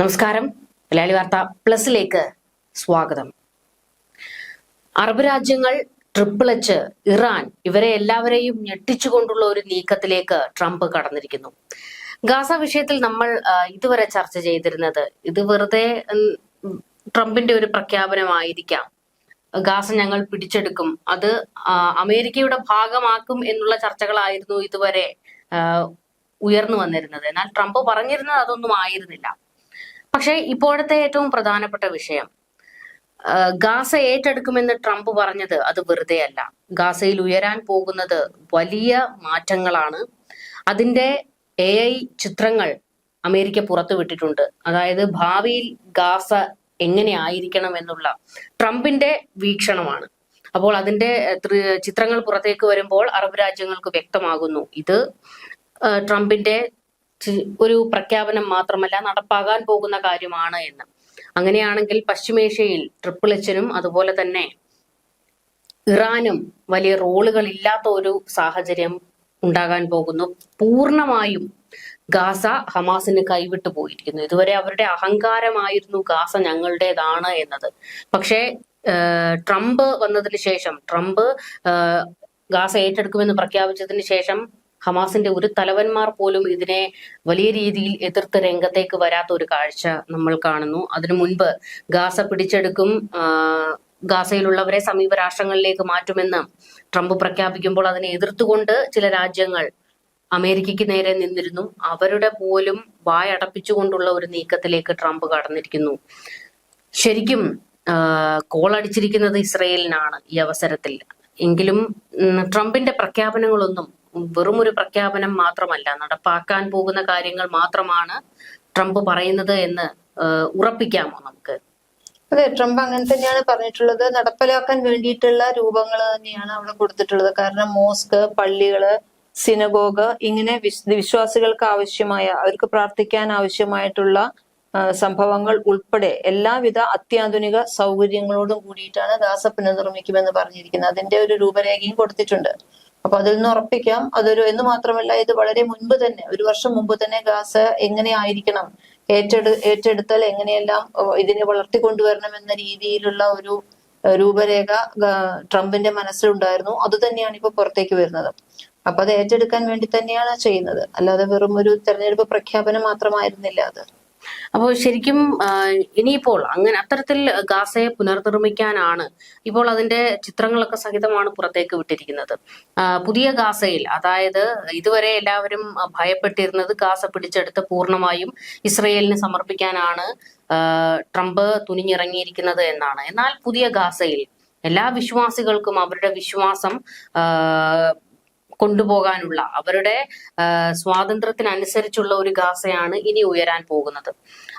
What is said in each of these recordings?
നമസ്കാരം. മലയാളി വാർത്ത പ്ലസിലേക്ക് സ്വാഗതം. അറബ് രാജ്യങ്ങൾ ട്രിപ്പിൾ എച്ച് ഇറാൻ ഇവരെ എല്ലാവരെയും ഞെട്ടിച്ചുകൊണ്ടുള്ള ഒരു നീക്കത്തിലേക്ക് ട്രംപ് കടന്നിരിക്കുന്നു. ഗാസ വിഷയത്തിൽ നമ്മൾ ഇതുവരെ ചർച്ച ചെയ്തിരുന്നത് ഇത് വെറുതെ ട്രംപിന്റെ ഒരു പ്രഖ്യാപനമായിരിക്കാം. ഗാസ ഞങ്ങൾ പിടിച്ചെടുക്കും. അത് അമേരിക്കയുടെ ഭാഗമാക്കും എന്നുള്ള ചർച്ചകളായിരുന്നു ഇതുവരെ ഉയർന്നു വന്നിരുന്നത്. എന്നാൽ ട്രംപ് പറഞ്ഞിരുന്നത് അതൊന്നും ആയിരുന്നില്ല. പക്ഷേ ഇപ്പോഴത്തെ ഏറ്റവും പ്രധാനപ്പെട്ട വിഷയം ഗാസ ഏറ്റെടുക്കുമെന്ന് ട്രംപ് പറഞ്ഞത് അത് വെറുതെ അല്ല ഗാസയിൽ ഉയരാൻ പോകുന്നത് വലിയ മാറ്റങ്ങളാണ്. അതിന്റെ എ ഐ ചിത്രങ്ങൾ അമേരിക്ക പുറത്തുവിട്ടിട്ടുണ്ട് അതായത് ഭാവിയിൽ ഗാസ എങ്ങനെ ആയിരിക്കണം എന്നുള്ള ട്രംപിന്റെ വീക്ഷണമാണ്. അപ്പോൾ അതിന്റെ ചിത്രങ്ങൾ പുറത്തേക്ക് വരുമ്പോൾ അറബ് രാജ്യങ്ങൾക്ക് വ്യക്തമാകുന്നു. ഇത് ട്രംപിന്റെ ഒരു പ്രഖ്യാപനം മാത്രമല്ല നടപ്പാകാൻ പോകുന്ന കാര്യമാണ് എന്ന്. അങ്ങനെയാണെങ്കിൽ പശ്ചിമേഷ്യയിൽ ട്രിപ്പിൾ എച്ചിനും അതുപോലെ തന്നെ ഇറാനും വലിയ റോളുകൾ ഇല്ലാത്ത ഒരു സാഹചര്യം ഉണ്ടാകാൻ പോകുന്നു. പൂർണമായും ഗാസ ഹമാസിന് കൈവിട്ടു പോയിരിക്കുന്നു. ഇതുവരെ അവരുടെ അഹങ്കാരമായിരുന്നു ഗാസ ഞങ്ങളുടേതാണ് എന്നത്. പക്ഷേ ട്രംപ് വന്നതിന് ശേഷം ട്രംപ് ഗാസ ഏറ്റെടുക്കുമെന്ന് പ്രഖ്യാപിച്ചതിന് ശേഷം ഹമാസിന്റെ ഒരു തലവന്മാർ പോലും ഇതിനെ വലിയ രീതിയിൽ എതിർത്ത് രംഗത്തേക്ക് വരാത്ത ഒരു കാഴ്ച നമ്മൾ കാണുന്നു. അതിനു മുൻപ് ഗാസ പിടിച്ചെടുക്കും ഗാസയിലുള്ളവരെ സമീപ രാഷ്ട്രങ്ങളിലേക്ക് മാറ്റുമെന്ന് ട്രംപ് പ്രഖ്യാപിക്കുമ്പോൾ അതിനെ എതിർത്തുകൊണ്ട് ചില രാജ്യങ്ങൾ അമേരിക്കയ്ക്ക് നേരെ നിന്നിരുന്നു. അവരുടെ പോലും വായടപ്പിച്ചുകൊണ്ടുള്ള ഒരു നീക്കത്തിലേക്ക് ട്രംപ് കടന്നിരിക്കുന്നു. ശരിക്കും കോൾ കോളടിച്ചിരിക്കുന്നത് ഇസ്രയേലിനാണ് ഈ അവസരത്തിൽ. എങ്കിലും ട്രംപിന്റെ പ്രഖ്യാപനങ്ങളൊന്നും വെറും ഒരു പ്രഖ്യാപനം മാത്രമല്ല നടപ്പാക്കാൻ പോകുന്ന കാര്യങ്ങൾ മാത്രമാണ് ട്രംപ് പറയുന്നത് എന്ന് ഉറപ്പിക്കാമോ നമുക്ക്? അതെ ട്രംപ് അങ്ങനെ തന്നെയാണ് പറഞ്ഞിട്ടുള്ളത്. നടപ്പിലാക്കാൻ വേണ്ടിയിട്ടുള്ള രൂപങ്ങൾ തന്നെയാണ് അവിടെ കൊടുത്തിട്ടുള്ളത്. കാരണം മോസ്ക് പള്ളികൾ സിനഗോഗ് ഇങ്ങനെ വിശ്വാസികൾക്ക് ആവശ്യമായ അവർക്ക് പ്രാർത്ഥിക്കാൻ ആവശ്യമായിട്ടുള്ള സംഭവങ്ങൾ ഉൾപ്പെടെ എല്ലാവിധ അത്യാധുനിക സൗകര്യങ്ങളോടും കൂടിയിട്ടാണ് ദാസ പുനർനിർമ്മിക്കുമെന്ന് പറഞ്ഞിരിക്കുന്നത്. അതിന്റെ ഒരു രൂപരേഖയും കൊടുത്തിട്ടുണ്ട്. അപ്പൊ അതിൽ നിന്ന് ഉറപ്പിക്കാം. അതൊരു എന്ന് മാത്രമല്ല ഇത് വളരെ മുൻപ് തന്നെ ഒരു വർഷം മുമ്പ് തന്നെ ഗാസ എങ്ങനെ ആയിരിക്കണം ഏറ്റെടു ഏറ്റെടുത്താൽ എങ്ങനെയെല്ലാം ഇതിനെ വളർത്തിക്കൊണ്ടുവരണം എന്ന രീതിയിലുള്ള ഒരു രൂപരേഖ ട്രംപിന്റെ മനസ്സിലുണ്ടായിരുന്നു. അത് തന്നെയാണ് ഇപ്പൊ പുറത്തേക്ക് വരുന്നത്. അപ്പൊ അത് ഏറ്റെടുക്കാൻ വേണ്ടി തന്നെയാണ് ചെയ്യുന്നത്. അല്ലാതെ വെറും ഒരു തെരഞ്ഞെടുപ്പ് പ്രഖ്യാപനം മാത്രമായിരുന്നില്ല അത്. അപ്പോൾ ശരിക്കും ഇനിയിപ്പോൾ അങ്ങനെ അത്തരത്തിൽ ഗാസയെ പുനർനിർമ്മിക്കാനാണ് ഇപ്പോൾ അതിന്റെ ചിത്രങ്ങളൊക്കെ സഹിതമാണ് പുറത്തേക്ക് വിട്ടിരിക്കുന്നത്. പുതിയ ഗാസയിൽ അതായത് ഇതുവരെ എല്ലാവരും ഭയപ്പെട്ടിരുന്നത് ഗാസ പിടിച്ചെടുത്ത് പൂർണമായും ഇസ്രയേലിന് സമർപ്പിക്കാനാണ് ട്രംപ് തുനിഞ്ഞിറങ്ങിയിരിക്കുന്നത് എന്നാണ്. എന്നാൽ പുതിയ ഗാസയിൽ എല്ലാ വിശ്വാസികൾക്കും അവരുടെ വിശ്വാസം കൊണ്ടുപോകാനുള്ള അവരുടെ സ്വാതന്ത്ര്യത്തിനനുസരിച്ചുള്ള ഒരു ഗാസയാണ് ഇനി ഉയരാൻ പോകുന്നത്.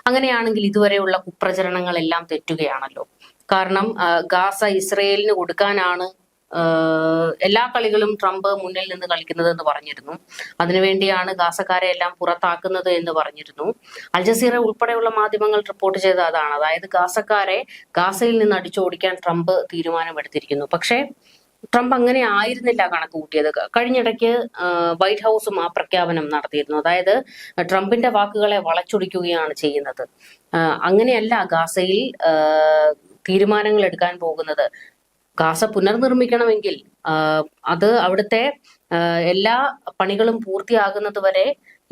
അങ്ങനെയാണെങ്കിൽ ഇതുവരെയുള്ള കുപ്രചരണങ്ങളെല്ലാം തെറ്റുകയാണല്ലോ. കാരണം ഗാസ ഇസ്രയേലിന് കൊടുക്കാനാണ് എല്ലാ കളികളും ട്രംപ് മുന്നിൽ നിന്ന് കളിക്കുന്നത് എന്ന് പറഞ്ഞിരുന്നു. അതിനുവേണ്ടിയാണ് ഗാസക്കാരെ എല്ലാം പുറത്താക്കുന്നത് എന്ന് പറഞ്ഞിരുന്നു. അൽജസീറ ഉൾപ്പെടെയുള്ള മാധ്യമങ്ങൾ റിപ്പോർട്ട് ചെയ്ത അതാണ്. അതായത് ഗാസക്കാരെ ഗാസയിൽ നിന്ന് അടിച്ചോടിക്കാൻ ട്രംപ് തീരുമാനമെടുത്തിരിക്കുന്നു. പക്ഷേ ട്രംപ് അങ്ങനെ ആയിരുന്നില്ല കണക്ക് കൂട്ടിയത്. കഴിഞ്ഞിടയ്ക്ക് വൈറ്റ് ഹൗസും ആ പ്രഖ്യാപനം നടത്തിയിരുന്നു. അതായത് ട്രംപിന്റെ വാക്കുകളെ വളച്ചൊടിക്കുകയാണ് ചെയ്യുന്നത്. അങ്ങനെയല്ല ഗാസയിൽ തീരുമാനങ്ങൾ എടുക്കാൻ പോകുന്നത്. ഗാസ പുനർനിർമ്മിക്കണമെങ്കിൽ അത് അവിടുത്തെ എല്ലാ പണികളും പൂർത്തിയാകുന്നത് വരെ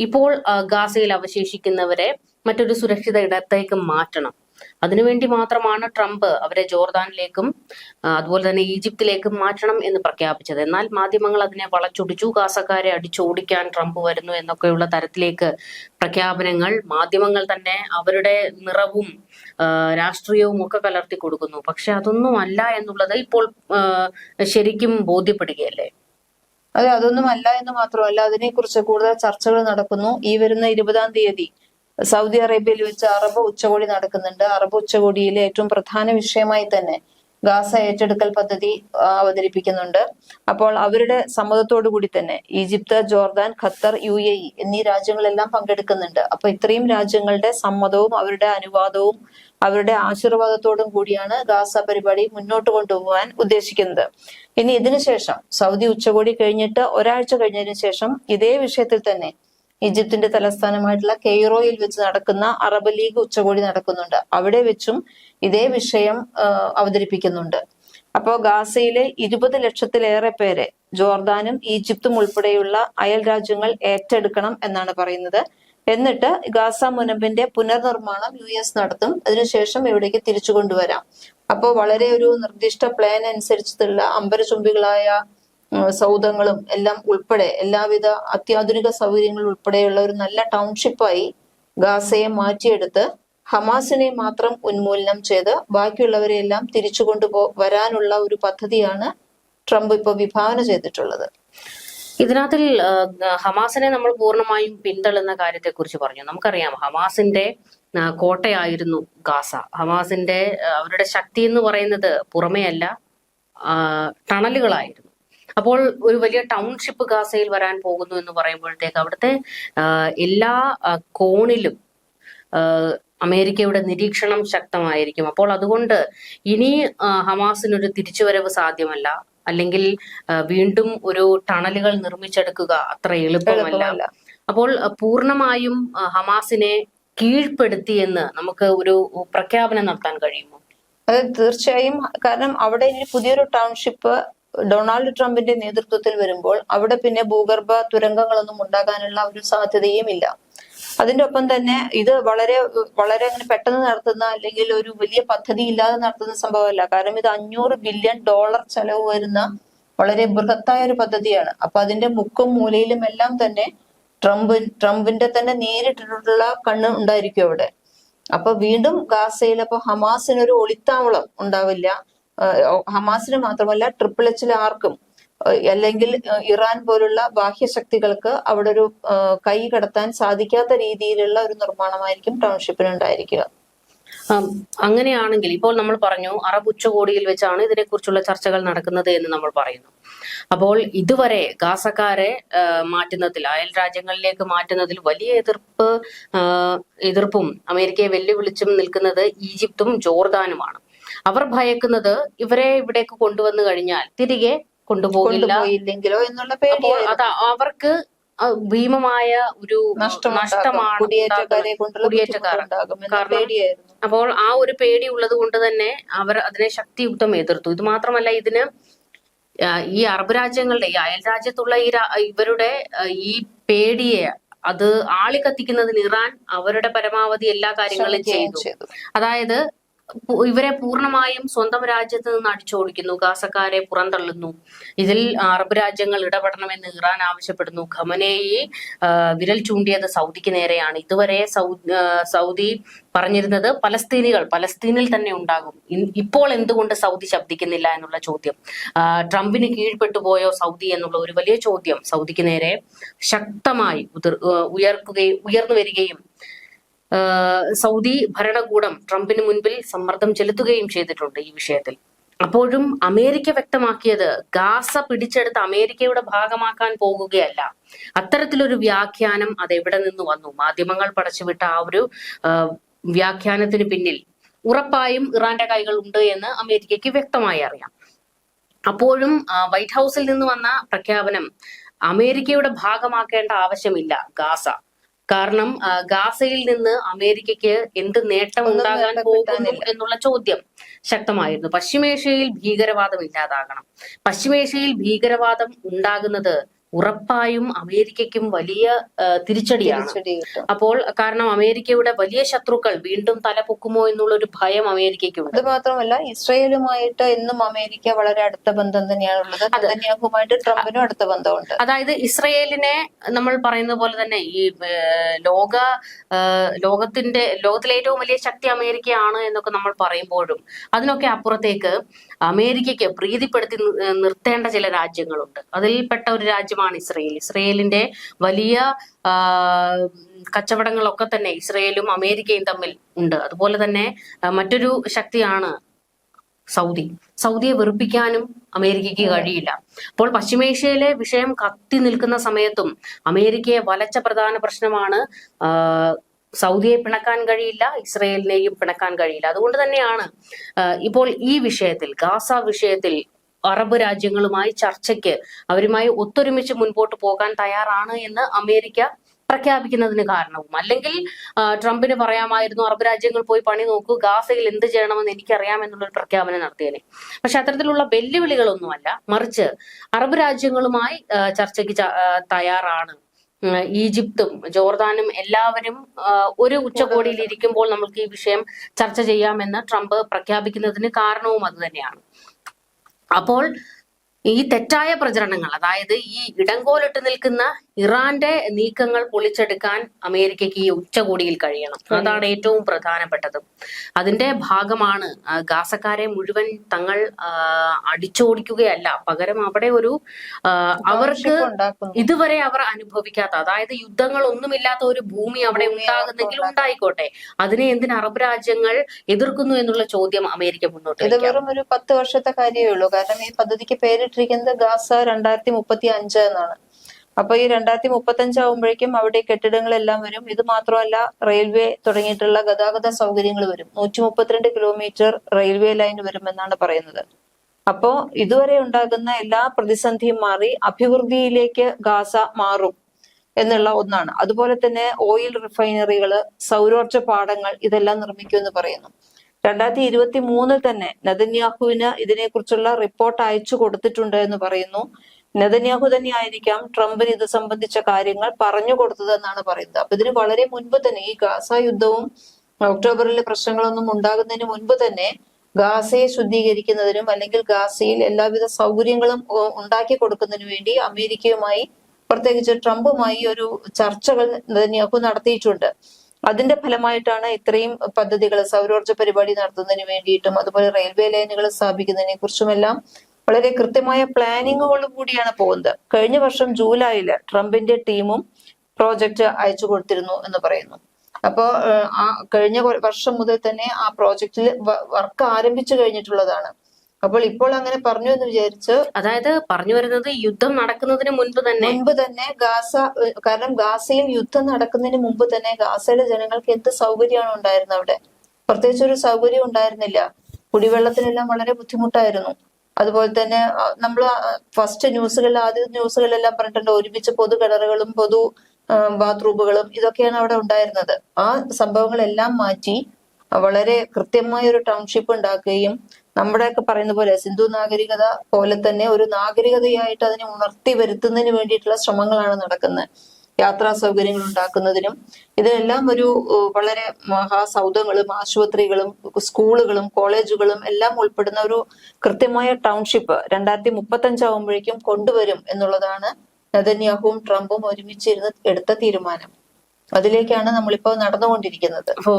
ഇപ്പോൾ ഗാസയിൽ അവശേഷിക്കുന്നവരെ മറ്റൊരു സുരക്ഷിത ഇടത്തേക്ക് മാറ്റണം. അതിനുവേണ്ടി മാത്രമാണ് ട്രംപ് അവരെ ജോർദാനിലേക്കും അതുപോലെ തന്നെ ഈജിപ്തിലേക്കും മാറ്റണം എന്ന് പ്രഖ്യാപിച്ചത്. എന്നാൽ മാധ്യമങ്ങൾ അതിനെ വളച്ചൊടിച്ചു ഗാസക്കാരെ അടിച്ചോടിക്കാൻ ട്രംപ് വരുന്നു എന്നൊക്കെയുള്ള തരത്തിലേക്ക് പ്രഖ്യാപനങ്ങൾ മാധ്യമങ്ങൾ തന്നെ അവരുടെ നിറവും രാഷ്ട്രീയവും ഒക്കെ കലർത്തി കൊടുക്കുന്നു. പക്ഷെ അതൊന്നും അല്ല എന്നുള്ളത് ഇപ്പോൾ ശരിക്കും ബോധ്യപ്പെടുകയല്ലേ? അതെ അതൊന്നും അല്ല എന്ന് മാത്രമല്ല അതിനെക്കുറിച്ച് കൂടുതൽ ചർച്ചകൾ നടക്കുന്നു. ഈ വരുന്ന ഇരുപതാം തീയതി സൗദി അറേബ്യയിൽ വെച്ച് അറബ് ഉച്ചകോടി നടക്കുന്നുണ്ട്. അറബ് ഉച്ചകോടിയിലെ ഏറ്റവും പ്രധാന വിഷയമായി തന്നെ ഗാസ ഏറ്റെടുക്കൽ പദ്ധതി അവതരിപ്പിക്കുന്നുണ്ട്. അപ്പോൾ അവരുടെ സമ്മതത്തോടു കൂടി തന്നെ Egypt Jordan Qatar U A E എന്നീ രാജ്യങ്ങളെല്ലാം പങ്കെടുക്കുന്നുണ്ട്. അപ്പൊ ഇത്രയും രാജ്യങ്ങളുടെ സമ്മതവും അവരുടെ അനുവാദവും അവരുടെ ആശീർവാദത്തോടും കൂടിയാണ് ഗാസ പരിപാടി മുന്നോട്ട് കൊണ്ടുപോകാൻ ഉദ്ദേശിക്കുന്നത്. ഇനി ഇതിനുശേഷം സൗദി ഉച്ചകോടി കഴിഞ്ഞിട്ട് ഒരാഴ്ച കഴിഞ്ഞതിന് ശേഷം ഇതേ വിഷയത്തിൽ തന്നെ ഈജിപ്തിന്റെ തലസ്ഥാനമായിട്ടുള്ള കെയ്റോയിൽ വെച്ച് നടക്കുന്ന അറബ് ലീഗ് ഉച്ചകോടി നടക്കുന്നുണ്ട്. അവിടെ വെച്ചും ഇതേ വിഷയം അവതരിപ്പിക്കുന്നുണ്ട്. അപ്പോൾ ഗാസയിലെ ഇരുപത് ലക്ഷത്തിലേറെ പേരെ ജോർദാനും ഈജിപ്തും ഉൾപ്പെടെയുള്ള അയൽ രാജ്യങ്ങൾ ഏറ്റെടുക്കണം എന്നാണ് പറയുന്നത്. എന്നിട്ട് ഗാസ മുനമ്പിന്റെ പുനർനിർമ്മാണം യു എസ് നടത്തും. അതിനുശേഷം ഇവിടേക്ക് തിരിച്ചു കൊണ്ടുവരാം. അപ്പോൾ വളരെ ഒരു നിർദ്ദിഷ്ട പ്ലാൻ അനുസരിച്ചുള്ള അമ്പരചുംബികളായ ഉം, സൗധങ്ങളും എല്ലാം ഉൾപ്പെടെ എല്ലാവിധ അത്യാധുനിക സൗകര്യങ്ങൾ ഉൾപ്പെടെയുള്ള ഒരു നല്ല ടൗൺഷിപ്പായി ഗാസയെ മാറ്റിയെടുത്ത് ഹമാസിനെ മാത്രം ഉന്മൂലനം ചെയ്ത് ബാക്കിയുള്ളവരെ എല്ലാം തിരിച്ചു കൊണ്ടുപോ വരാനുള്ള ഒരു പദ്ധതിയാണ് ട്രംപ് ഇപ്പോൾ വിഭാവന ചെയ്തിട്ടുള്ളത്. ഇതിനകത്തിൽ ഹമാസിനെ നമ്മൾ പൂർണമായും പിന്തള്ളുന്ന കാര്യത്തെക്കുറിച്ച് പറഞ്ഞു. നമുക്കറിയാം ഹമാസിന്റെ കോട്ടയായിരുന്നു ഗാസ. ഹമാസിന്റെ അവരുടെ ശക്തി എന്ന് പറയുന്നത് പുറമേ അല്ല ടണലുകളായിരുന്നു. അപ്പോൾ ഒരു വലിയ ടൗൺഷിപ്പ് ഗാസയിൽ വരാൻ പോകുന്നു എന്ന് പറയുമ്പോഴത്തേക്ക് അവിടുത്തെ എല്ലാ കോണിലും അമേരിക്കയുടെ നിരീക്ഷണം ശക്തമായിരിക്കും. അപ്പോൾ അതുകൊണ്ട് ഇനി ഹമാസിനൊരു തിരിച്ചുവരവ് സാധ്യമല്ല. അല്ലെങ്കിൽ വീണ്ടും ഒരു ടണലുകൾ നിർമ്മിച്ചെടുക്കുക അത്ര എളുപ്പമല്ല. അപ്പോൾ പൂർണമായും പൂർണമായും ഹമാസിനെ കീഴ്പ്പെടുത്തി കീഴ്പ്പെടുത്തിയെന്ന് നമുക്ക് ഒരു പ്രഖ്യാപനം നടത്താൻ കഴിയുമോ? അത് തീർച്ചയായും. കാരണം അവിടെ ഇനി പുതിയൊരു ടൗൺഷിപ്പ് ഡൊണാൾഡ് ട്രംപിന്റെ നേതൃത്വത്തിൽ വരുമ്പോൾ അവിടെ പിന്നെ ഭൂഗർഭ തുരങ്കങ്ങളൊന്നും ഉണ്ടാകാനുള്ള ഒരു സാധ്യതയും ഇല്ല അതിന്റെ ഒപ്പം തന്നെ ഇത് വളരെ വളരെ അങ്ങനെ പെട്ടെന്ന് നടത്തുന്ന അല്ലെങ്കിൽ ഒരു വലിയ പദ്ധതി ഇല്ലാതെ നടത്തുന്ന സംഭവമല്ല. കാരണം ഇത് അഞ്ഞൂറ് ബില്യൺ ഡോളർ ചെലവ് വരുന്ന വളരെ ബൃഹത്തായ ഒരു പദ്ധതിയാണ്. അപ്പൊ അതിന്റെ മുക്കും മൂലയിലും എല്ലാം തന്നെ ട്രംപ് ട്രംപിന്റെ തന്നെ നേരിട്ടിട്ടുള്ള കണ്ണ് ഉണ്ടായിരിക്കും അവിടെ. അപ്പൊ വീണ്ടും ഗാസയിൽ അപ്പൊ ഹമാസിനൊരു ഒളിത്താവളം ഉണ്ടാവില്ല. ഹമാസിന് മാത്രമല്ല ട്രിപ്പിൾ എച്ചിൽ ആർക്കും അല്ലെങ്കിൽ ഇറാൻ പോലുള്ള ബാഹ്യശക്തികൾക്ക് അവിടെ ഒരു കൈ കടത്താൻ സാധിക്കാത്ത രീതിയിലുള്ള ഒരു നിർമ്മാണമായിരിക്കും ടൗൺഷിപ്പിന് ഉണ്ടായിരിക്കുക അങ്ങനെയാണെങ്കിൽ ഇപ്പോൾ നമ്മൾ പറഞ്ഞു അറബ് ഉച്ചകോടിയിൽ വെച്ചാണ് ഇതിനെക്കുറിച്ചുള്ള ചർച്ചകൾ നടക്കുന്നത് എന്ന് നമ്മൾ പറയുന്നു. അപ്പോൾ ഇതുവരെ ഗാസക്കാരെ മാറ്റുന്നതിൽ അയൽ രാജ്യങ്ങളിലേക്ക് മാറ്റുന്നതിൽ വലിയ എതിർപ്പ് എതിർപ്പും അമേരിക്കയെ വെല്ലുവിളിച്ചും നിൽക്കുന്നത് ഈജിപ്തും ജോർദാനുമാണ്. അവർ ഭയക്കുന്നത് ഇവരെ ഇവിടേക്ക് കൊണ്ടുവന്നു കഴിഞ്ഞാൽ തിരികെ കൊണ്ടുപോകില്ല. കൊണ്ടുപോയില്ലെങ്കിലോ എന്നുള്ള പേടി അവർക്ക് ഭീമമായ ഒരു നഷ്ടമാണ് കുടിയേറ്റക്കാരെ കുടിയേറ്റക്കാർ. എന്ന പേടിയായിരുന്നു. അപ്പോൾ ആ ഒരു പേടി ഉള്ളത് കൊണ്ട് തന്നെ അവർ അതിനെ ശക്തിയുക്തം എതിർത്തു. ഇത് മാത്രമല്ല ഇതിന് ഈ അറബ് രാജ്യങ്ങളുടെ ഈ അയൽ രാജ്യത്തുള്ള ഈ ഇവരുടെ ഈ പേടിയെ അത് ആളിക്കത്തിക്കുന്നതിന് ഇറാൻ അവരുടെ പരമാവധി എല്ലാ കാര്യങ്ങളും ചെയ്തു. അതായത് ഇവരെ പൂർണമായും സ്വന്തം രാജ്യത്ത് നിന്ന് അടിച്ചോടിക്കുന്നു. ഗാസക്കാരെ പുറന്തള്ളുന്നു. ഇതിൽ അറബ് രാജ്യങ്ങൾ ഇടപെടണമെന്ന് ഇറാൻ ആവശ്യപ്പെടുന്നു. ഖമനേയെ വിരൽ ചൂണ്ടിയത് സൗദിക്ക് നേരെയാണ്. ഇതുവരെ സൗദി പറഞ്ഞിരുന്നത് പലസ്തീനികൾ പലസ്തീനിൽ തന്നെ ഉണ്ടാകും. ഇപ്പോൾ എന്തുകൊണ്ട് സൗദി ശബ്ദിക്കുന്നില്ല എന്നുള്ള ചോദ്യം. ട്രംപിന് കീഴ്പ്പെട്ടു പോയോ സൗദി എന്നുള്ള ഒരു വലിയ ചോദ്യം സൗദിക്ക് നേരെ ശക്തമായി ഉയർക്കുകയും ഉയർന്നു വരികയും സൗദി ഭരണകൂടം ട്രംപിന് മുൻപിൽ സമ്മർദ്ദം ചെലുത്തുകയും ചെയ്തിട്ടുണ്ട് ഈ വിഷയത്തിൽ. അപ്പോഴും അമേരിക്ക വ്യക്തമാക്കിയത് ഗാസ പിടിച്ചെടുത്ത് അമേരിക്കയുടെ ഭാഗമാക്കാൻ പോകുകയല്ല. അത്തരത്തിലൊരു വ്യാഖ്യാനം അത് എവിടെ നിന്ന് വന്നു? മാധ്യമങ്ങൾ പടച്ചുവിട്ട ആ ഒരു വ്യാഖ്യാനത്തിന് പിന്നിൽ ഉറപ്പായും ഇറാന്റെ കൈകൾ ഉണ്ട് എന്ന് അമേരിക്കയ്ക്ക് വ്യക്തമായി അറിയാം. അപ്പോഴും വൈറ്റ് ഹൗസിൽ നിന്ന് വന്ന പ്രഖ്യാപനം അമേരിക്കയുടെ ഭാഗമാക്കേണ്ട ആവശ്യമില്ല ഗാസ. കാരണം ഗാസയിൽ നിന്ന് അമേരിക്കയ്ക്ക് എന്ത് നേട്ടം ഉണ്ടാകാൻ പോകുന്നു എന്നുള്ള ചോദ്യം ശക്തമായിരുന്നു. പശ്ചിമേഷ്യയിൽ ഭീകരവാദം ഇല്ലാതാകണം. പശ്ചിമേഷ്യയിൽ ഭീകരവാദം ഉണ്ടാകുന്നത് ഉറപ്പായും അമേരിക്കയ്ക്കും വലിയ തിരിച്ചടിയാണ്. അപ്പോൾ കാരണം അമേരിക്കയുടെ വലിയ ശത്രുക്കൾ വീണ്ടും തല പൊക്കുമോ എന്നുള്ള ഒരു ഭയം അമേരിക്കയ്ക്കുണ്ട്. അത് മാത്രമല്ല ഇസ്രയേലുമായിട്ട് എന്നും അമേരിക്ക വളരെ അടുത്ത ബന്ധം തന്നെയാണുള്ളത് നെതന്യാഹുമായിട്ട് ട്രംപിനും അടുത്ത ബന്ധമുണ്ട്. അതായത് ഇസ്രയേലിനെ നമ്മൾ പറയുന്ന പോലെ തന്നെ ഈ ലോക ലോകത്തിന്റെ ലോകത്തിലെ ഏറ്റവും വലിയ ശക്തി അമേരിക്കയാണ് എന്നൊക്കെ നമ്മൾ പറയുമ്പോഴും അതിനൊക്കെ അപ്പുറത്തേക്ക് അമേരിക്കയ്ക്ക് പ്രീതിപ്പെടുത്തി നിർത്തേണ്ട ചില രാജ്യങ്ങളുണ്ട്. അതിൽപ്പെട്ട ഒരു രാജ്യമാണ് ഇസ്രയേൽ. ഇസ്രയേലിന്റെ വലിയ കച്ചവടങ്ങളൊക്കെ തന്നെ ഇസ്രയേലും അമേരിക്കയും തമ്മിൽ ഉണ്ട്. അതുപോലെ തന്നെ മറ്റൊരു ശക്തിയാണ് സൗദി. സൗദിയെ വെറുപ്പിക്കാനും അമേരിക്കയ്ക്ക് കഴിയില്ല. അപ്പോൾ പശ്ചിമേഷ്യയിലെ വിഷയം കത്തി നിൽക്കുന്ന സമയത്തും അമേരിക്കയെ വലച്ച പ്രധാന പ്രശ്നമാണ് സൗദിയെ പിണക്കാൻ കഴിയില്ല ഇസ്രയേലിനെയും പിണക്കാൻ കഴിയില്ല. അതുകൊണ്ട് തന്നെയാണ് ഇപ്പോൾ ഈ വിഷയത്തിൽ ഗാസ വിഷയത്തിൽ അറബ് രാജ്യങ്ങളുമായി ചർച്ചയ്ക്ക് അവരുമായി ഒത്തൊരുമിച്ച് മുൻപോട്ട് പോകാൻ തയ്യാറാണ് എന്ന് അമേരിക്ക പ്രഖ്യാപിക്കുന്നതിന് കാരണവും. അല്ലെങ്കിൽ ട്രംപിന് പറയാമായിരുന്നു അറബ് രാജ്യങ്ങൾ പോയി പണി നോക്കൂ ഗാസയിൽ എന്ത് ചെയ്യണമെന്ന് എനിക്കറിയാം എന്നുള്ളൊരു പ്രഖ്യാപനം നടത്തിയേനെ. പക്ഷെ അത്തരത്തിലുള്ള വെല്ലുവിളികളൊന്നുമല്ല. മറിച്ച് അറബ് രാജ്യങ്ങളുമായി ചർച്ചയ്ക്ക് തയ്യാറാണ്. ഈജിപ്തും ജോർദാനും എല്ലാവരും ഒരു ഉച്ചകോടിയിൽ ഇരിക്കുമ്പോൾ നമുക്ക് ഈ വിഷയം ചർച്ച ചെയ്യാമെന്ന് ട്രംപ് പ്രഖ്യാപിക്കുന്നതിന് കാരണവും അത് തന്നെയാണ്. അപ്പോൾ ഈ തെറ്റായ പ്രചരണങ്ങൾ അതായത് ഈ ഇടങ്കോലിട്ട് നിൽക്കുന്ന ഇറാന്റെ നീക്കങ്ങൾ പൊളിച്ചെടുക്കാൻ അമേരിക്കയ്ക്ക് ഈ ഉച്ചകോടിയിൽ കഴിയണം. അതാണ് ഏറ്റവും പ്രധാനപ്പെട്ടത്. അതിന്റെ ഭാഗമാണ് ഗാസക്കാരെ മുഴുവൻ തങ്ങൾ അടിച്ചോടിക്കുകയല്ല. പകരം അവിടെ ഒരു അവർക്ക് ഇതുവരെ അവർ അനുഭവിക്കാത്ത അതായത് യുദ്ധങ്ങൾ ഒന്നുമില്ലാത്ത ഒരു ഭൂമി അവിടെ ഉണ്ടാകുന്നെങ്കിൽ ഉണ്ടായിക്കോട്ടെ. അതിനെ എന്തിന് അറബ് രാജ്യങ്ങൾ എതിർക്കുന്നു എന്നുള്ള ചോദ്യം അമേരിക്ക മുന്നോട്ട് ഇത് വെറും ഒരു പത്ത് വർഷത്തെ കാര്യമേ ഉള്ളൂ. കാരണം ഈ പദ്ധതിക്ക് പേരിട്ടിരിക്കുന്നത് ഗാസ രണ്ടായിരത്തി മുപ്പത്തി അഞ്ച് എന്നാണ്. അപ്പൊ ഈ രണ്ടായിരത്തി മുപ്പത്തി അഞ്ചാവുമ്പോഴേക്കും അവിടെ കെട്ടിടങ്ങളെല്ലാം വരും. ഇത് മാത്രമല്ല റെയിൽവേ തുടങ്ങിയിട്ടുള്ള ഗതാഗത സൗകര്യങ്ങൾ വരും. നൂറ്റി മുപ്പത്തിരണ്ട് കിലോമീറ്റർ റെയിൽവേ ലൈൻ വരുമെന്നാണ് പറയുന്നത്. അപ്പോ ഇതുവരെ ഉണ്ടാകുന്ന എല്ലാ പ്രതിസന്ധിയും മാറി അഭിവൃദ്ധിയിലേക്ക് ഗാസ മാറും എന്നുള്ള ഒന്നാണ്. അതുപോലെ തന്നെ ഓയിൽ റിഫൈനറികൾ സൗരോർജ പാടങ്ങൾ ഇതെല്ലാം നിർമ്മിക്കുമെന്ന് പറയുന്നു. രണ്ടായിരത്തി ഇരുപത്തി മൂന്നിൽ തന്നെ നദന്യാഹുവിന് ഇതിനെക്കുറിച്ചുള്ള റിപ്പോർട്ട് അയച്ചു കൊടുത്തിട്ടുണ്ട് എന്ന് പറയുന്നു. നെതന്യാഹു തന്നെ ആയിരിക്കാം ട്രംപിന് ഇത് സംബന്ധിച്ച കാര്യങ്ങൾ പറഞ്ഞു കൊടുത്തതെന്നാണ് പറയുന്നത്. അപ്പൊ ഇതിന് വളരെ മുൻപ് തന്നെ ഈ ഗാസ യുദ്ധവും ഒക്ടോബറിലെ പ്രശ്നങ്ങളൊന്നും ഉണ്ടാകുന്നതിന് മുൻപ് തന്നെ ഗാസയെ ശുദ്ധീകരിക്കുന്നതിനും അല്ലെങ്കിൽ ഗാസയിൽ എല്ലാവിധ സൗകര്യങ്ങളും ഉണ്ടാക്കി കൊടുക്കുന്നതിനു വേണ്ടി അമേരിക്കയുമായി പ്രത്യേകിച്ച് ട്രംപുമായി ഒരു ചർച്ചകൾ നെതന്യാഹു നടത്തിയിട്ടുണ്ട്. അതിന്റെ ഫലമായിട്ടാണ് ഇത്രയും പദ്ധതികൾ സൗരോർജ പരിപാടി നടത്തുന്നതിന് വേണ്ടിയിട്ടും അതുപോലെ റെയിൽവേ ലൈനുകൾ സ്ഥാപിക്കുന്നതിനെ കുറിച്ചുമെല്ലാം വളരെ കൃത്യമായ പ്ലാനിങ്ങുകളും കൂടിയാണ് പോകുന്നത്. കഴിഞ്ഞ വർഷം ജൂലൈയിൽ ട്രംപിന്റെ ടീമും പ്രോജക്റ്റ് അയച്ചു കൊടുത്തിരുന്നു എന്ന് പറയുന്നു. അപ്പോ ആ കഴിഞ്ഞ വർഷം മുതൽ തന്നെ ആ പ്രോജക്റ്റിൽ വർക്ക് ആരംഭിച്ചു കഴിഞ്ഞിട്ടുള്ളതാണ്. അപ്പോൾ ഇപ്പോൾ അങ്ങനെ പറഞ്ഞു എന്ന് വിചാരിച്ച് അതായത് പറഞ്ഞു വരുന്നത് യുദ്ധം നടക്കുന്നതിന് മുൻപ് തന്നെ. മുൻപ് തന്നെ ഗാസ കാരണം ഗാസയിൽ യുദ്ധം നടക്കുന്നതിന് മുമ്പ് തന്നെ ഗാസയിലെ ജനങ്ങൾക്ക് എന്ത് സൗകര്യമാണ് ഉണ്ടായിരുന്നത് അവിടെ? പ്രത്യേകിച്ച് ഒരു സൗകര്യം ഉണ്ടായിരുന്നില്ല. കുടിവെള്ളത്തിനെല്ലാം വളരെ ബുദ്ധിമുട്ടായിരുന്നു. അതുപോലെ തന്നെ നമ്മൾ ഫസ്റ്റ് ന്യൂസുകളിൽ ആദ്യ ന്യൂസുകളിലെല്ലാം പറഞ്ഞിട്ടുണ്ട് ഒരുമിച്ച് പൊതു കിണറുകളും പൊതു ബാത്റൂമുകളും ഇതൊക്കെയാണ് അവിടെ ഉണ്ടായിരുന്നത്. ആ സംഭവങ്ങളെല്ലാം മാറ്റി വളരെ കൃത്യമായ ഒരു ടൗൺഷിപ്പ് ഉണ്ടാക്കുകയും നമ്മുടെയൊക്കെ പറയുന്ന പോലെ സിന്ധു നാഗരികത പോലെ തന്നെ ഒരു നാഗരികതയായിട്ട് അതിനെ ഉണർത്തി വരുത്തുന്നതിന് വേണ്ടിയിട്ടുള്ള ശ്രമങ്ങളാണ് നടക്കുന്നത്. യാത്രാ സൗകര്യങ്ങൾ ഉണ്ടാക്കുന്നതിനും ഇതിനെല്ലാം ഒരു വളരെ മഹാസൗധങ്ങളും ആശുപത്രികളും സ്കൂളുകളും കോളേജുകളും എല്ലാം ഉൾപ്പെടുന്ന ഒരു കൃത്യമായ ടൗൺഷിപ്പ് രണ്ടായിരത്തി മുപ്പത്തി അഞ്ചാവുമ്പോഴേക്കും കൊണ്ടുവരും എന്നുള്ളതാണ് നെതന്യാഹുവും ട്രംപും ഒരുമിച്ചിരുന്ന് എടുത്ത തീരുമാനം. അതിലേക്കാണ് നമ്മളിപ്പോ നടന്നുകൊണ്ടിരിക്കുന്നത്. ഓ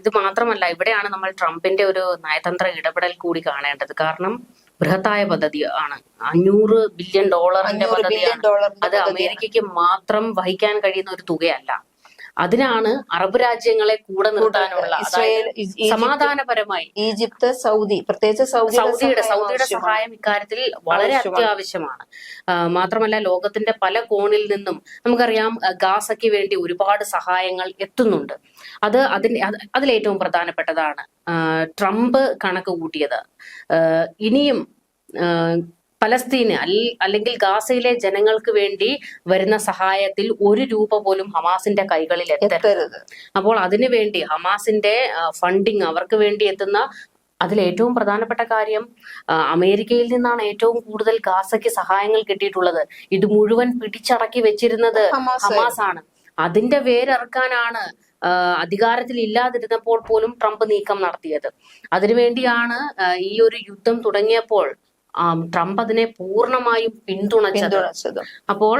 ഇത് മാത്രമല്ല ഇവിടെയാണ് നമ്മൾ ട്രംപിന്റെ ഒരു നയതന്ത്ര ഇടപെടൽ കൂടി കാണേണ്ടത്. കാരണം ബൃഹത്തായ പദ്ധതി ആണ്. അഞ്ഞൂറ് ബില്യൺ ഡോളറിന്റെ പദ്ധതിയാണ്. അത് അമേരിക്കയ്ക്ക് മാത്രം വഹിക്കാൻ കഴിയുന്ന ഒരു തുകയല്ല. അതിനാണ് അറബ് രാജ്യങ്ങളെ കൂടെ നിർത്താനുള്ള ഇസ്രായേൽ സമാധാനപരമായി ഈജിപ്ത് സൗദി പ്രത്യേകിച്ച് സൗദി സൗദിയുടെ സൗദിയുടെ സഹായം ഇക്കാര്യത്തിൽ വളരെ അത്യാവശ്യമാണ്. മാത്രമല്ല ലോകത്തിന്റെ പല കോണിൽ നിന്നും നമുക്കറിയാം ഗാസയ്ക്ക് വേണ്ടി ഒരുപാട് സഹായങ്ങൾ എത്തുന്നുണ്ട്. അത് അതിന് അത് അതിലേറ്റവും പ്രധാനപ്പെട്ടതാണ് ട്രംപ് കണക്ക് കൂട്ടിയത്. ഇനിയും പലസ്തീന് അല്ലെങ്കിൽ ഗാസയിലെ ജനങ്ങൾക്ക് വേണ്ടി വരുന്ന സഹായത്തിൽ ഒരു രൂപ പോലും ഹമാസിന്റെ കൈകളിൽ എത്തരുത്. അപ്പോൾ അതിനുവേണ്ടി ഹമാസിന്റെ ഫണ്ടിങ് അവർക്ക് വേണ്ടി എത്തുന്ന അതിൽ ഏറ്റവും പ്രധാനപ്പെട്ട കാര്യം അമേരിക്കയിൽ നിന്നാണ് ഏറ്റവും കൂടുതൽ ഗാസയ്ക്ക് സഹായങ്ങൾ കിട്ടിയിട്ടുള്ളത്. ഇത് മുഴുവൻ പിടിച്ചടക്കി വെച്ചിരുന്നത് ഹമാസ് ആണ്. അതിന്റെ വേരറുക്കാനാണ് അധികാരത്തിൽ ഇല്ലാതിരുന്നപ്പോൾ പോലും ട്രംപ് നീക്കം നടത്തിയത്. അതിനുവേണ്ടിയാണ് ഈ ഒരു യുദ്ധം തുടങ്ങിയപ്പോൾ ട്രംപ് അതിനെ പൂർണമായും പിന്തുണച്ചത്. അപ്പോൾ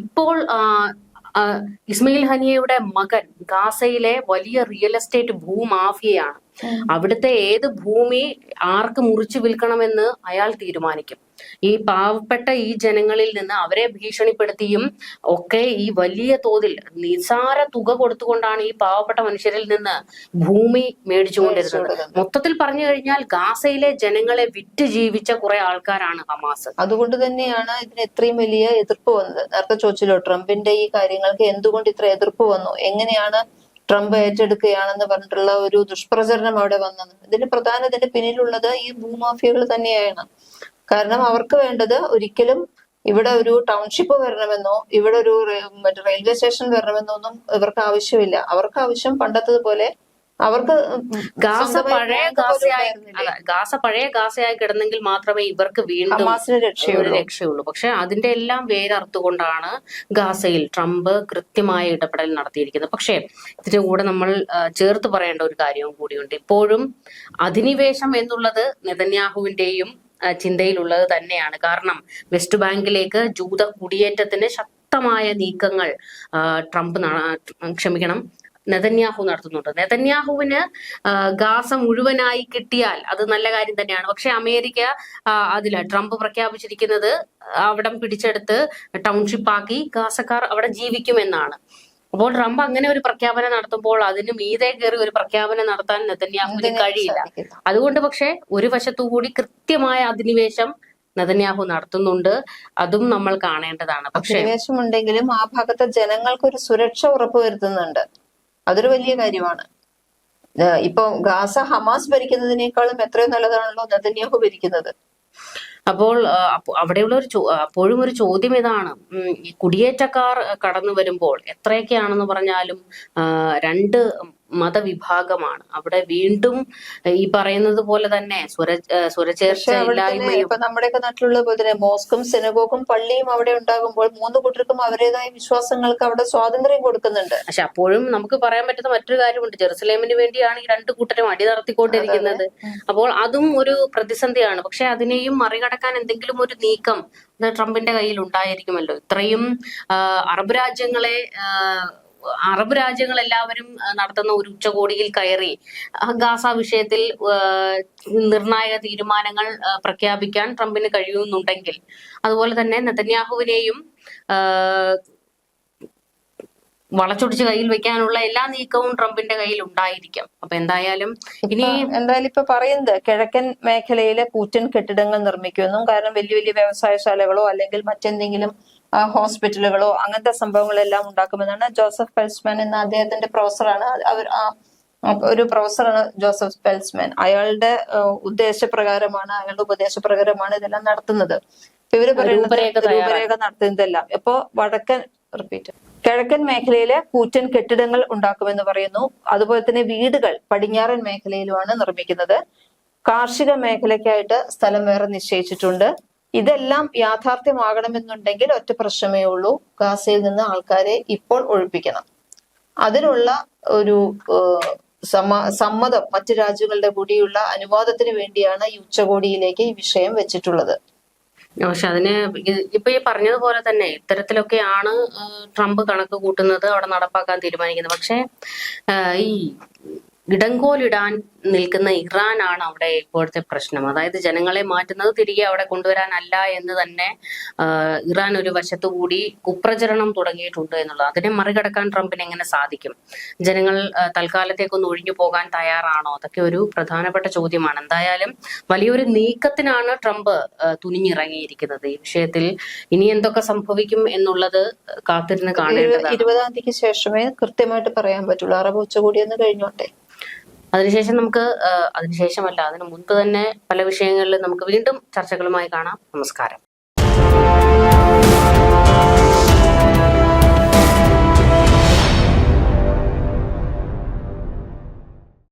ഇപ്പോൾ ഇസ്മയിൽ ഹനിയയുടെ മകൻ ഗാസയിലെ വലിയ റിയൽ എസ്റ്റേറ്റ് ഭൂമാഫിയയാണ്. അവിടുത്തെ ഏത് ഭൂമി ആർക്ക് മുറിച്ചു വിൽക്കണമെന്ന് അയാൾ തീരുമാനിക്കും. ഈ പാവപ്പെട്ട ഈ ജനങ്ങളിൽ നിന്ന് അവരെ ഭീഷണിപ്പെടുത്തിയും ഒക്കെ ഈ വലിയ തോതിൽ നിസാര തുക കൊടുത്തുകൊണ്ടാണ് ഈ പാവപ്പെട്ട മനുഷ്യരിൽ നിന്ന് ഭൂമി മേടിച്ചുകൊണ്ടിരുന്നത്. മൊത്തത്തിൽ പറഞ്ഞു കഴിഞ്ഞാൽ ഗാസയിലെ ജനങ്ങളെ വിറ്റ് ജീവിച്ച കുറെ ആൾക്കാരാണ് ഹമാസ്. അതുകൊണ്ട് തന്നെയാണ് ഇതിന് ഇത്രയും വലിയ എതിർപ്പ് വന്നത്. നേരത്തെ ചോദിച്ചല്ലോ ട്രംപിന്റെ ഈ കാര്യങ്ങൾക്ക് എന്തുകൊണ്ട് ഇത്ര എതിർപ്പ് വന്നു? എങ്ങനെയാണ് ട്രംപ് ഏറ്റെടുക്കുകയാണെന്ന് പറഞ്ഞിട്ടുള്ള ഒരു ദുഷ്പ്രചരണം അവിടെ വന്നത്? ഇതിന് പ്രധാന ഇതിന്റെ പിന്നിലുള്ളത് ഈ ഭൂമാഫിയകൾ തന്നെയാണ്. കാരണം അവർക്ക് വേണ്ടത് ഒരിക്കലും ഇവിടെ ഒരു ടൗൺഷിപ്പ് വരണമെന്നോ ഇവിടെ ഒരു മറ്റേ റെയിൽവേ സ്റ്റേഷൻ വരണമെന്നോ ഒന്നും ഇവർക്ക് ആവശ്യമില്ല. അവർക്ക് ആവശ്യം പണ്ടത്തതുപോലെ അവർക്ക് ഗാസ പഴയ ഗാസയായി ഗാസ പഴയ ഗാസയായി കിടന്നെങ്കിൽ മാത്രമേ ഇവർക്ക് വീണ്ടും രക്ഷയുള്ളൂ. പക്ഷെ അതിന്റെ എല്ലാം വേരറുത്തുകൊണ്ടാണ് ഗാസയിൽ ട്രംപ് കൃത്യമായ ഇടപെടൽ നടത്തിയിരിക്കുന്നത്. പക്ഷേ ഇതിന്റെ കൂടെ നമ്മൾ ചേർത്ത് പറയേണ്ട ഒരു കാര്യവും കൂടിയുണ്ട്. ഇപ്പോഴും അധിനിവേശം എന്നുള്ളത് നെതന്യാഹുവിന്റെയും ചിന്തയിലുള്ളത് തന്നെയാണ്. കാരണം വെസ്റ്റ് ബാങ്കിലേക്ക് ജൂത കുടിയേറ്റത്തിന് ശക്തമായ നീക്കങ്ങൾ ട്രംപ് ക്ഷമിക്കണം നെതന്യാഹു നടത്തുന്നുണ്ട്. നെതന്യാഹുവിന് ഗാസ മുഴുവനായി കിട്ടിയാൽ അത് നല്ല കാര്യം തന്നെയാണ്. പക്ഷെ അമേരിക്ക അതില ട്രംപ് പ്രഖ്യാപിച്ചിരിക്കുന്നത് അവിടം പിടിച്ചെടുത്ത് ടൗൺഷിപ്പാക്കി ഗാസക്കാർ അവിടെ ജീവിക്കുമെന്നാണ്. അപ്പോൾ ട്രംപ് അങ്ങനെ ഒരു പ്രഖ്യാപനം നടത്തുമ്പോൾ അതിന് മീതെ കയറി ഒരു പ്രഖ്യാപനം നടത്താൻ നെതന്യാഹുവിന് കഴിയില്ല. അതുകൊണ്ട് പക്ഷെ ഒരു വശത്തുകൂടി കൃത്യമായ അധിനിവേശം നെതന്യാഹു നടത്തുന്നുണ്ട്. അതും നമ്മൾ കാണേണ്ടതാണ്. പക്ഷെ അധിനിവേശമുണ്ടെങ്കിലും ആ ഭാഗത്തെ ജനങ്ങൾക്ക് ഒരു സുരക്ഷ ഉറപ്പുവരുത്തുന്നുണ്ട് അതൊരു വലിയ കാര്യമാണ്. ഇപ്പൊ ഗാസ ഹമാസ് ഭരിക്കുന്നതിനേക്കാളും എത്രയോ നല്ലതാണല്ലോ നെതന്യാഹു ഭരിക്കുന്നത്. അപ്പോൾ അവിടെയുള്ള ഒരു അപ്പോഴും ഒരു ചോദ്യം ഇതാണ്. കുടിയേറ്റക്കാർ കടന്നു വരുമ്പോൾ എത്രയൊക്കെയാണെന്ന് പറഞ്ഞാലും രണ്ട് മതവിഭാഗമാണ്. അവിടെ വീണ്ടും ഈ പറയുന്നത് പോലെ തന്നെ സ്വര പക്ഷെ ഇല്ലായ്മയും നമ്മുടെയൊക്കെ നാട്ടിലുള്ള പോലെ തന്നെ മോസ്കും സിനഗോഗും പള്ളിയും അവിടെ ഉണ്ടാകുമ്പോൾ മൂന്ന് കൂട്ടർക്കും അവരുടേതായ വിശ്വാസങ്ങൾക്ക് അവിടെ സ്വാതന്ത്ര്യം കൊടുക്കുന്നുണ്ട്. പക്ഷെ അപ്പോഴും നമുക്ക് പറയാൻ പറ്റുന്ന മറ്റൊരു കാര്യമുണ്ട്. ജെറുസലേമിന് വേണ്ടിയാണ് ഈ രണ്ട് കൂട്ടരും അടി നടത്തിക്കൊണ്ടിരിക്കുന്നത്. അപ്പോൾ അതും ഒരു പ്രതിസന്ധിയാണ്. പക്ഷെ അതിനെയും മറികടക്കാൻ എന്തെങ്കിലും ഒരു നീക്കം ട്രംപിന്റെ കയ്യിൽ ഉണ്ടായിരിക്കുമല്ലോ. ഇത്രയും അറബ് രാജ്യങ്ങളെ അറബ് രാജ്യങ്ങൾ എല്ലാവരും നടത്തുന്ന ഒരു ഉച്ചകോടിയിൽ കയറി ഗാസ വിഷയത്തിൽ നിർണായക തീരുമാനങ്ങൾ പ്രഖ്യാപിക്കാൻ ട്രംപിന് കഴിയുന്നുണ്ടെങ്കിൽ അതുപോലെ തന്നെ നെതന്യാഹുവിനെയും വളച്ചൊടിച്ച് കയ്യിൽ വെക്കാനുള്ള എല്ലാ നീക്കവും ട്രംപിന്റെ കയ്യിൽ ഉണ്ടായിരിക്കും അപ്പൊ എന്തായാലും ഇനി എന്തായാലും ഇപ്പൊ പറയുന്നത് കിഴക്കൻ മേഖലയിലെ പൂറ്റൻ കെട്ടിടങ്ങൾ നിർമ്മിക്കുമെന്നും കാരണം വലിയ വലിയ വ്യവസായശാലകളോ അല്ലെങ്കിൽ മറ്റെന്തെങ്കിലും ഹോസ്പിറ്റലുകളോ അങ്ങനത്തെ സംഭവങ്ങളെല്ലാം ഉണ്ടാക്കുമെന്നാണ് ജോസഫ് പെൽസ്മാൻ എന്ന അദ്ദേഹത്തിന്റെ പ്രൊഫസറാണ്. അവർ ഒരു പ്രൊഫസറാണ് ജോസഫ് പെൽസ്മാൻ. അയാളുടെ ഉദ്ദേശപ്രകാരമാണ് അയാളുടെ ഉപദേശപ്രകാരമാണ് ഇതെല്ലാം നടത്തുന്നത്. ഇവർ പറയുന്നത്. രൂപരേഖ നടത്തുന്നതെല്ലാം. ഇപ്പോ വടക്കൻ റിപ്പീറ്റ് കിഴക്കൻ മേഖലയിലെ കൂറ്റൻ കെട്ടിടങ്ങൾ ഉണ്ടാക്കുമെന്ന് പറയുന്നു. അതുപോലെ തന്നെ വീടുകൾ പടിഞ്ഞാറൻ മേഖലയിലുമാണ് നിർമ്മിക്കുന്നത്. കാർഷിക മേഖലയ്ക്കായിട്ട് സ്ഥലം വേറെ നിശ്ചയിച്ചിട്ടുണ്ട്. ഇതെല്ലാം യാഥാർത്ഥ്യമാകണമെന്നുണ്ടെങ്കിൽ ഒറ്റ പ്രശ്നമേ ഉള്ളൂ. ഗാസയിൽ നിന്ന് ആൾക്കാരെ ഇപ്പോൾ ഒഴിപ്പിക്കണം. അതിനുള്ള ഒരു സമ്മതം മറ്റു രാജ്യങ്ങളുടെ കൂടിയുള്ള അനുവാദത്തിന് വേണ്ടിയാണ് ഈ ഉച്ചകോടിയിലേക്ക് ഈ വിഷയം വെച്ചിട്ടുള്ളത്. പക്ഷെ അതിന് ഇപ്പൊ ഈ പറഞ്ഞതുപോലെ തന്നെ ഇത്തരത്തിലൊക്കെയാണ് ട്രംപ് കണക്ക് കൂട്ടുന്നത് അവിടെ നടപ്പാക്കാൻ തീരുമാനിക്കുന്നത്. പക്ഷേ ഈ ഇടങ്കോലിടാൻ നിൽക്കുന്ന ഇറാനാണ് അവിടെ ഇപ്പോഴത്തെ പ്രശ്നം. അതായത് ജനങ്ങളെ മാറ്റുന്നത് തിരികെ അവിടെ കൊണ്ടുവരാനല്ല എന്ന് തന്നെ ഇറാൻ ഒരു വശത്തു കൂടി കുപ്രചരണം തുടങ്ങിയിട്ടുണ്ട് എന്നുള്ളത്. അതിനെ മറികടക്കാൻ ട്രംപിന് എങ്ങനെ സാധിക്കും? ജനങ്ങൾ തൽക്കാലത്തേക്കൊന്ന് ഒഴിഞ്ഞു പോകാൻ തയ്യാറാണോ? അതൊക്കെ ഒരു പ്രധാനപ്പെട്ട ചോദ്യമാണ്. എന്തായാലും വലിയൊരു നീക്കത്തിനാണ് ട്രംപ് തുനിഞ്ഞിറങ്ങിയിരിക്കുന്നത്. ഈ വിഷയത്തിൽ ഇനി എന്തൊക്കെ സംഭവിക്കും എന്നുള്ളത് കാത്തിരുന്ന് കാണേണ്ടതാണ്. ഇരുപതാം തീയതിക്ക് ശേഷമേ കൃത്യമായിട്ട് പറയാൻ പറ്റുള്ളൂ. അറബ് ഉച്ചകൂടി ഒന്ന് കഴിഞ്ഞോട്ടെ? അതിനുശേഷം നമുക്ക് അതിനുശേഷമല്ല അതിനു മുൻപ് തന്നെ പല വിഷയങ്ങളിലും നമുക്ക് വീണ്ടും ചർച്ചകളുമായി കാണാം. നമസ്കാരം.